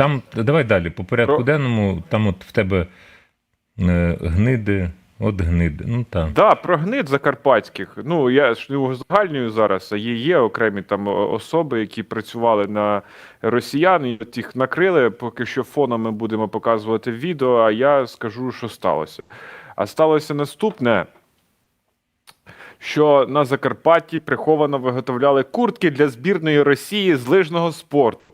там давай далі. По порядку Про- денному, там от в тебе е, гниди, от гниди. Ну там. Да, про гнид закарпатських. Ну я ж не узагальнюю зараз, а є, є окремі там особи, які працювали на росіян, і от їх накрили. Поки що фоном ми будемо показувати відео, а я скажу, що сталося. А сталося наступне. Що на Закарпатті приховано виготовляли куртки для збірної Росії з лижного спорту,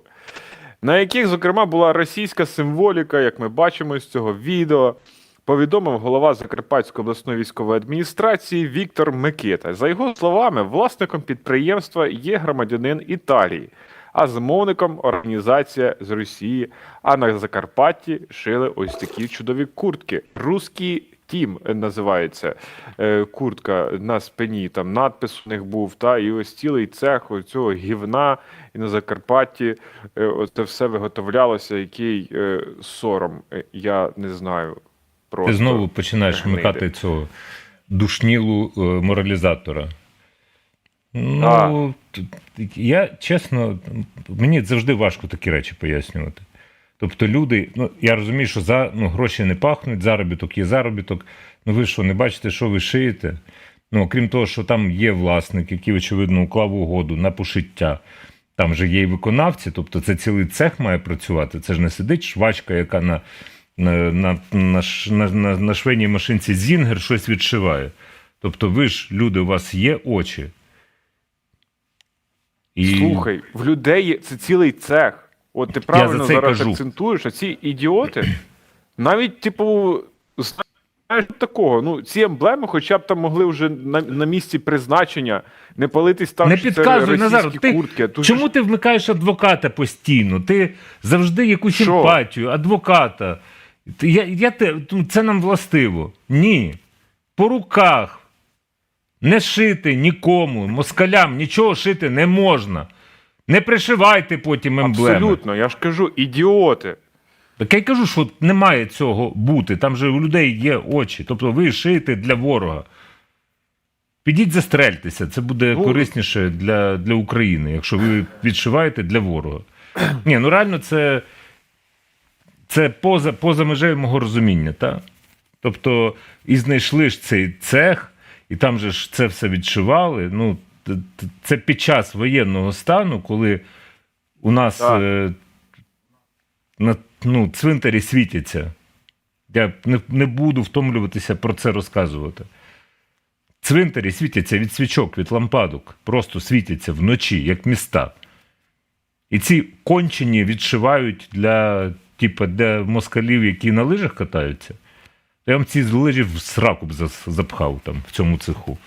на яких, зокрема, була російська символіка, як ми бачимо з цього відео повідомив голова Закарпатської обласної військової адміністрації Віктор Микита. За його словами, власником підприємства є громадянин Італії, а замовником організація з Росії. А на Закарпатті шили ось такі чудові куртки. Руський тім називається е, куртка на спині. Там надпис у них був. Та і ось цілий цех цього гівна. І на Закарпатті е, це все виготовлялося. Який е, сором, е, я не знаю. Просто Ти знову починаєш гниди. вмикати цього душнілу е, моралізатора. Ну, А. я чесно, мені завжди важко такі речі пояснювати. Тобто люди, ну я розумію, що за ну, гроші не пахнуть, заробіток є заробіток. Ну ви що, не бачите, що ви шиєте? Ну, окрім того, що там є власник, який, очевидно, уклав угоду на пошиття. Там же є і виконавці, тобто це цілий цех має працювати. Це ж не сидить швачка, яка на, на, на, на, на, на, на швейній машинці Зінгер щось відшиває. Тобто, ви ж, люди, у вас є очі. І... Слухай, в людей є це цілий цех. От ти правильно за зараз кажу. акцентуєш, а ці ідіоти навіть, типу, знаєш такого. Ну, ці емблеми, хоча б там могли вже на, на місці призначення не палитись там, Не що це підказуй, російські Назар, ти, куртки. а тут чому ж- ти вмикаєш адвоката постійно? Ти завжди якусь Що? симпатію, адвоката. Ти- Я, я те, ну, це нам властиво. Ні. По руках. Не шити нікому, москалям нічого шити не можна. Не пришивайте потім емблеми. Абсолютно, я ж кажу, ідіоти. Так я й кажу, що не має цього бути. Там же у людей є очі. Тобто ви шиєте для ворога. Підіть застрельтеся, це буде Ну, корисніше для, для України, якщо ви відшиваєте для ворога. Ні, ну реально це, це поза, поза межею мого розуміння. Та? Тобто, і знайшли ж цей цех, і там же ж це все відшивали. Ну, це під час воєнного стану, коли у нас е, на ну, цвинтарі світяться. Я не, не буду втомлюватися про це розказувати. Цвинтарі світяться від свічок, від лампадок, просто світяться вночі, як міста. І ці кончені відшивають для, типу, для москалів, які на лижах катаються. Я вам ці лижі в сраку б запхав там, в цьому цеху.